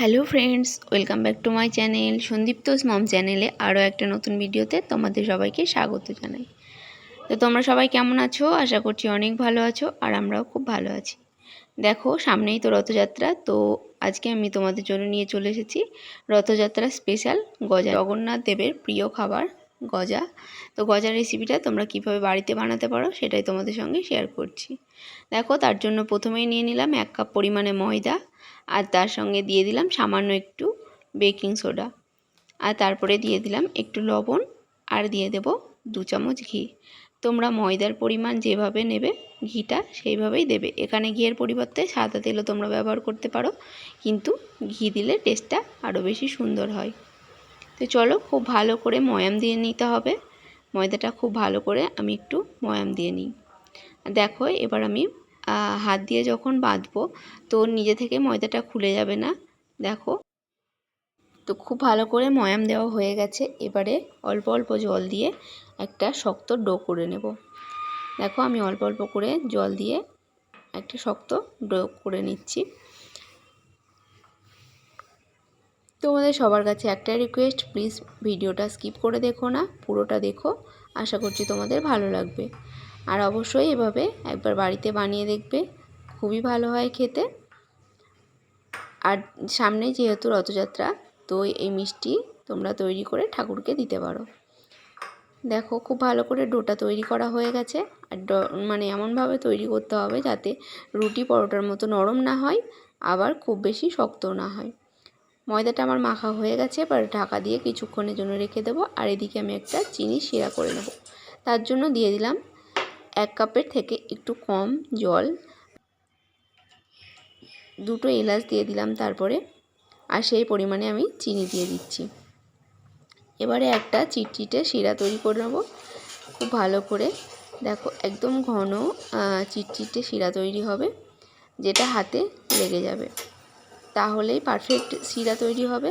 Hello friends, welcome back to my channel Sandipta মম চ্যানেলে আরও একটা নতুন ভিডিওতে তোমাদের সবাইকে স্বাগত জানাই। তো তোমরা সবাই কেমন আছো? আশা করছি অনেক ভালো আছো আর আমরাও খুব ভালো আছি। দেখো, সামনেই তো রথযাত্রা, তো আজকে আমি তোমাদের জন্য নিয়ে চলে এসেছি রথযাত্রা স্পেশাল গজা জগন্নাথ দেবের প্রিয় খাবার গজা। তো গজার রেসিপিটা তোমরা কীভাবে বাড়িতে বানাতে পারো সেটাই তোমাদের সঙ্গে শেয়ার করছি। দেখো, তার জন্য প্রথমেই নিয়ে নিলাম এক কাপ পরিমাণে ময়দা আর তার সঙ্গে দিয়ে দিলাম সামান্য একটু বেকিং সোডা আর তারপরে দিয়ে দিলাম একটু লবণ আর দিয়ে দেব দু চামচ ঘি। তোমরা ময়দার পরিমাণ যেভাবে নেবে ঘিটা সেইভাবেই দেবে। এখানে ঘিয়ের পরিবর্তে সাদা তেলও তোমরা ব্যবহার করতে পারো, কিন্তু ঘি দিলে টেস্টটা আরও বেশি সুন্দর হয়। তো চলো খুব ভালো করে ময়াম দিয়ে নিতে হবে। ময়দাটা খুব ভালো করে আমি একটু ময়াম দিয়ে নিই। দেখো, এবার আমি হাত দিয়ে যখন বাঁধবো, তো নিজে থেকে ময়দাটা খুলে যাবে না। দেখো, তো খুব ভালো করে ময়াম দেওয়া হয়ে গেছে। এবারে অল্প অল্প জল দিয়ে একটা শক্ত ডো করে নেব। দেখো, আমি অল্প অল্প করে জল দিয়ে একটা শক্ত ডো করে নিচ্ছি। তোমাদের সবার কাছে একটা রিকোয়েস্ট প্লিজ ভিডিওটা স্কিপ করে দেখো না, পুরোটা দেখো। আশা করছি তোমাদের ভালো লাগবে। আর অবশ্যই এভাবে একবার বাড়িতে বানিয়ে দেখবে, খুবই ভালো হয় খেতে। আর সামনে যেহেতু রথযাত্রা, তো এই মিষ্টি তোমরা তৈরি করে ঠাকুরকে দিতে পারো। দেখো খুব ভালো করে ডোটা তৈরি করা হয়ে গেছে। আর মানে এমনভাবে তৈরি করতে হবে যাতে রুটি পরোটার মতো নরম না হয়, আবার খুব বেশি শক্ত না হয়। ময়দাটা আমার মাখা হয়ে গেছে, এবার ঢাকা দিয়ে কিছুক্ষণের জন্য রেখে দেবো, আর এদিকে আমি একটা চিনি শিরা করে নেব। তার জন্য দিয়ে দিলাম এক কাপের থেকে একটু কম জল। দুটো এলাচ দিয়ে দিলাম তারপরে, আর সেই পরিমাণে আমি চিনি দিয়ে দিচ্ছি। এবারে একটা চিটচিটে শিরা তৈরি করে নেব। খুব ভালো করে, দেখো একদম ঘন চিটচিটে শিরা তৈরি হবে, যেটা হাতে লেগে যাবে। তাহলেই পারফেক্ট শিরা তৈরি হবে।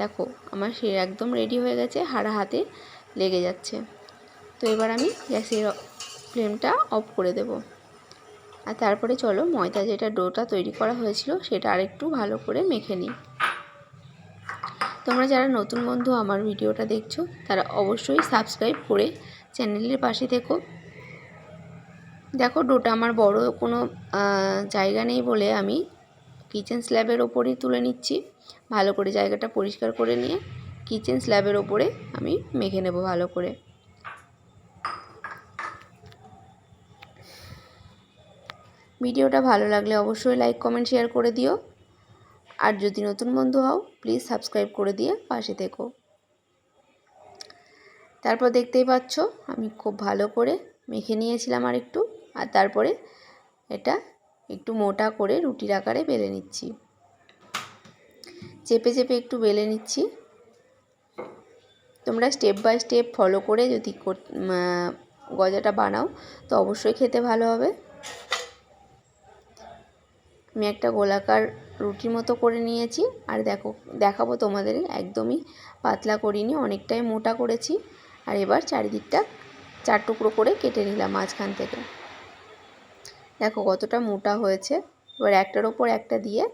দেখো, আমার শিরা একদম রেডি হয়ে গেছে হাড়া হাতে লেগে যাচ্ছে। তো এবার আমি গ্যাসের ফ্লেমটা অফ করে দেব। আর তারপরে চলো, ময়দা যেটা ডোটা তৈরি করা হয়েছিল, সেটা আরেকটু ভালো করে মেখে নিই। তোমরা যারা নতুন বন্ধু আমার ভিডিওটা দেখছ, তারা অবশ্যই সাবস্ক্রাইব করে চ্যানেলের পাশে থেকো। দেখো, ডোটা আমার বড় কোনো জায়গা নেই বলে আমি কিচেন স্ল্যাবের ওপরেই তুলে নিচ্ছি। ভালো করে জায়গাটা পরিষ্কার করে নিয়ে কিচেন স্ল্যাবের ওপরে আমি মেখে নেব ভালো করে। ভিডিওটা ভালো লাগলে অবশ্যই লাইক কমেন্ট শেয়ার করে দিও। আর যদি নতুন বন্ধু হও প্লিজ সাবস্ক্রাইব করে দিয়ে পাশে থেকো। তারপর দেখতেই পাচ্ছ, আমি খুব ভালো করে মেখে নিয়েছিলাম আর একটু আর তারপরে এটা একটু মোটা করে রুটির আকারে বেলে নিচ্ছি। চেপে চেপে একটু বেলে নিচ্ছি। তোমরা স্টেপ বাই স্টেপ ফলো করে যদি গজাটা বানাও, তো অবশ্যই খেতে ভালো হবে। আমি একটা গোলাকার রুটির মতো করে নিয়েছি। আর দেখো, দেখাবো তোমাদের একদমই পাতলা করিনি, অনেকটাই মোটা করেছি। আর এবার চারিদিকটা চার টুকরো করে কেটে নিলাম মাঝখান থেকে। দেখো কতটা মোটা হয়েছে। এবার একটার ওপর একটা দিয়ে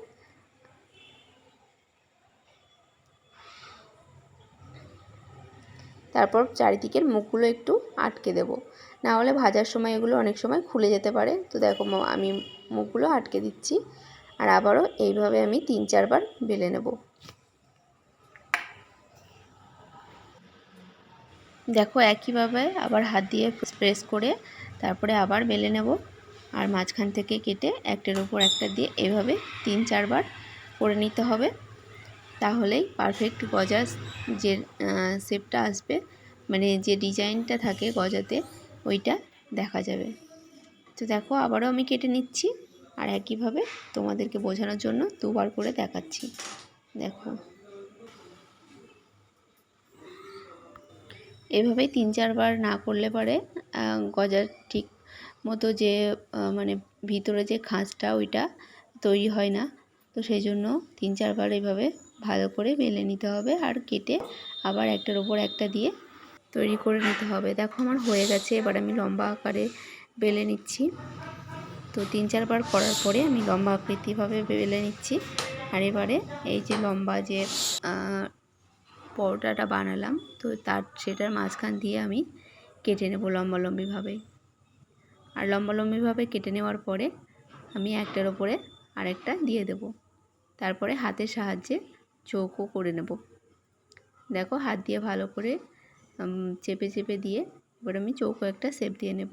তারপর চারিদিকের মুখগুলো একটু আটকে দেব। না হলে ভাজার সময় এগুলো অনেক সময় খুলে যেতে পারে। তো দেখো আমি মুখগুলো আটকে দিচ্ছি আর আবারও এইভাবে আমি তিন চারবার বেলে নেব। দেখো একইভাবে আবার হাত দিয়ে প্রেস করে তারপরে আবার বেলে নেব। আর মাঝখান থেকে কেটে একটার উপর একটা দিয়ে এভাবে তিন চারবার করে নিতে হবে। তাহলেই পারফেক্ট গজার যে শেপটা আসবে মানে যে ডিজাইনটা থাকে গজাতে, ওইটা দেখা যাবে। তো দেখো, আবারও আমি কেটে নিচ্ছি আর একইভাবে তোমাদেরকে বোঝানোর জন্য দুবার করে দেখাচ্ছি। দেখো। এভাবেই তিন চারবার না করলে পরে গজার ঠিক মতো যে মানে ভিতরে যে খাঁজটা ওইটা তৈরি হয় না। তো সেই জন্য তিন চারবার এইভাবে ভালো করে বেলে নিতে হবে আর কেটে আবার একটার ওপর একটা দিয়ে তৈরি করে নিতে হবে। দেখো আমার হয়ে গেছে, এবার আমি লম্বা আকারে বেলে নিচ্ছি। তো তিন চারবার করার পরে আমি লম্বা আকৃতিভাবে বেলে নিচ্ছি। আর এবারে এই যে লম্বা যে পরোটাটা বানালাম, তো তার, সেটার মাঝখান দিয়ে আমি কেটে নেব লম্বালম্বিভাবে আর লম্বালম্বিভাবে কেটে নেওয়ার পরে আমি একটার ওপরে আরেকটা দিয়ে দেব। তারপরে হাতের সাহায্যে চৌকো করে নেব। দেখো হাত দিয়ে ভালো করে চেপে চেপে দিয়ে এবার আমি চৌকো একটা শেপ দিয়ে নেব।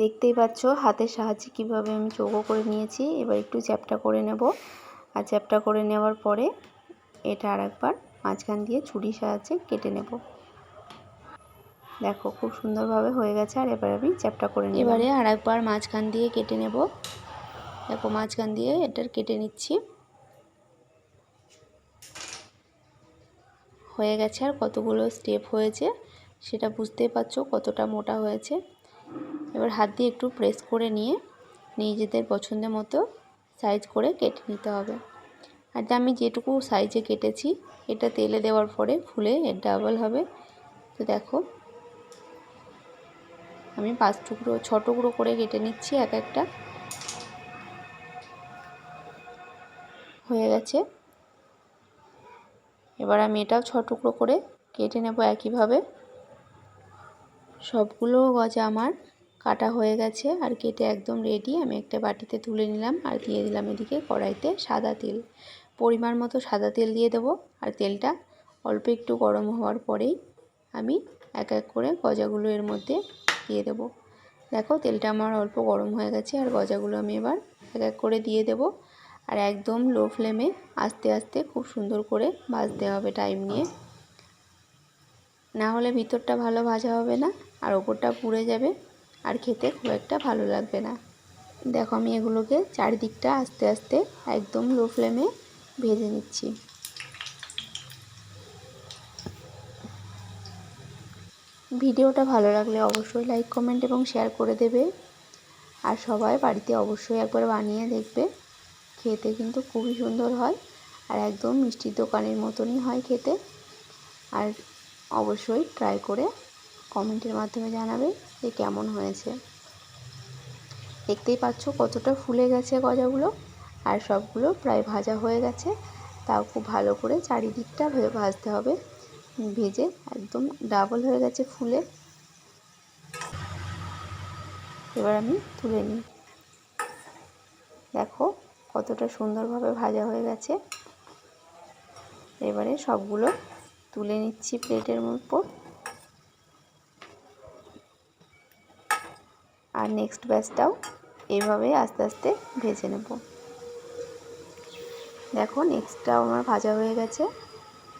দেখতেই পাচ্ছ হাতের সাহায্যে কীভাবে আমি চৌকো করে নিয়েছি। এবার একটু চ্যাপটা করে নেব। আর চ্যাপটা করে নেওয়ার পরে এটা আরেকবার মাঝখান দিয়ে ছুরির সাহায্যে কেটে নেব। দেখো, খুব সুন্দরভাবে হয়ে গেছে আর এবার আমি চ্যাপটা করে নিই এবারে আর একবার মাঝখান দিয়ে কেটে নেব। দেখো, মাঝখান দিয়ে এটার কেটে নিচ্ছি। হয়ে গেছে আর কতগুলো স্টেপ হয়েছে সেটা বুঝতেই পারছ কতটা মোটা হয়েছে। এবার হাত দিয়ে একটু প্রেস করে নিয়ে নিজেদের পছন্দের মতো সাইজ করে কেটে নিতে হবে। আর আমি যেটুকু সাইজে কেটেছি, এটা তেলে দেওয়ার পরে ফুলে এর ডাবল হবে। তো দেখো আমি পাঁচ টুকরো, ছ টুকরো করে কেটে নিচ্ছি, এক একটা। হয়ে গেছে। এবার আমি এটাও ছ টুকরো করে কেটে নেব একইভাবে। সবগুলো গজা আমার কাটা হয়ে গেছে আর কেটে একদম রেডি আমি একটা বাটিতে তুলে নিলাম আর দিয়ে দিলাম এদিকে কড়াইতে সাদা তেল। পরিমাণ মতো সাদা তেল দিয়ে দেবো আর তেলটা অল্প একটু গরম হওয়ার পরেই আমি এক এক করে গজাগুলো এর মধ্যে দিয়ে দেবো। দেখো, তেলটা আমার অল্প গরম হয়ে গেছে আর গজাগুলো আমি এবার এক এক করে দিয়ে দেব। আর একদম লো ফ্লেমে আস্তে আস্তে খুব সুন্দর করে ভাজতে হবে টাইম নিয়ে। না হলে ভিতরটা ভালো ভাজা হবে না আর ওপরটা পুড়ে যাবে আর খেতে খুব একটা ভালো লাগবে না। দেখো, আমি এগুলোকে চারিদিকটা আস্তে আস্তে একদম লো ফ্লেমে ভেজে নিচ্ছি। ভিডিওটা ভালো লাগলে অবশ্যই লাইক কমেন্ট এবং শেয়ার করে দেবে। আর সবাই বাড়িতে অবশ্যই একবার বানিয়ে দেখবে। খেতে কিন্তু খুবই সুন্দর হয় আর একদম মিষ্টির দোকানের মতনই হয় খেতে। আর অবশ্যই ট্রাই করে কমেন্টের মাধ্যমে জানাবে যে কেমন হয়েছে। দেখতেই পাচ্ছ কতটা ফুলে গেছে গজাগুলো। আর সবগুলো প্রায় ভাজা হয়ে গেছে। তাও খুব ভালো করে চারিদিকটা ভাজতে হবে। ভেজে একদম ডাবল হয়ে গেছে ফুলে। এবার আমি তুলে নিই। দেখো কতটা সুন্দরভাবে ভাজা হয়ে গেছে। এবারে সবগুলো তুলে নিচ্ছি প্লেটের উপর আর নেক্সট ব্যাচটাও এইভাবে আস্তে আস্তে ভেজে নেব। দেখো নেক্সটটাও আমার ভাজা হয়ে গেছে।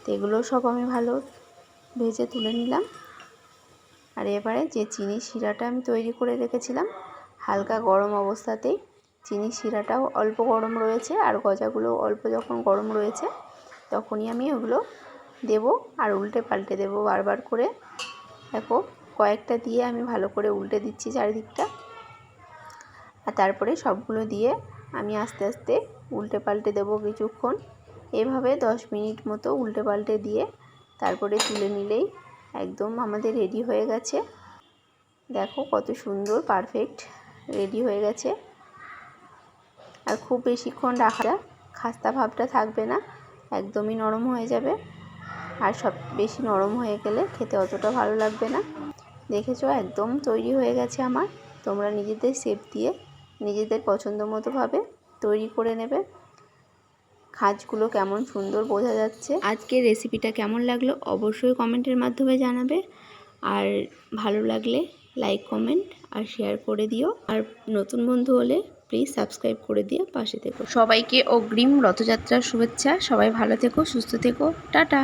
তো এগুলো সব আমি ভালো ভেজে তুলে নিলাম। আর এবারে যে চিনি শিরাটা আমি তৈরি করে রেখেছিলাম, হালকা গরম অবস্থাতেই চিনি শিরাটাও অল্প গরম রয়েছে আর গজাগুলো অল্প যখন গরম রয়েছে তখনই আমি ওগুলো দেব আর উল্টে পাল্টে দেব বারবার করে। দেখো, কয়েকটা দিয়ে আমি ভালো করে উল্টে দিচ্ছি চারিদিকটা। আর তারপরে সবগুলো দিয়ে আমি আস্তে আস্তে উল্টে পাল্টে দেবো কিছুক্ষণ। এভাবে দশ মিনিট মতো উল্টে পাল্টে দিয়ে তারপরে তুলে নিলেই একদম আমাদের রেডি হয়ে গেছে। দেখো কত সুন্দর পারফেক্ট রেডি হয়ে গেছে। আর খুব বেশিক্ষণ রাখা খাস্তা ভাবটা থাকবে না, একদমই নরম হয়ে যাবে। আর সব বেশি নরম হয়ে গেলে খেতে অতটা ভালো লাগবে না। দেখেছ একদম তৈরি হয়ে গেছে আমার। তোমরা নিজেদের শেপ দিয়ে নিজেদের পছন্দ মতোভাবে তৈরি করে নেবে। খাঁজগুলো কেমন সুন্দর বোঝা যাচ্ছে। আজকে রেসিপিটা কেমন লাগল অবশ্যই কমেন্টের মাধ্যমে জানাবে। আর ভালো লাগলে লাইক কমেন্ট আর শেয়ার করে দিও। আর নতুন বন্ধু হলে প্লিজ সাবস্ক্রাইব করে দিও পাশে থেকো। সবাইকে অগ্রিম রথযাত্রার শুভেচ্ছা। সবাই ভালো থেকো সুস্থ থেকো। টাটা!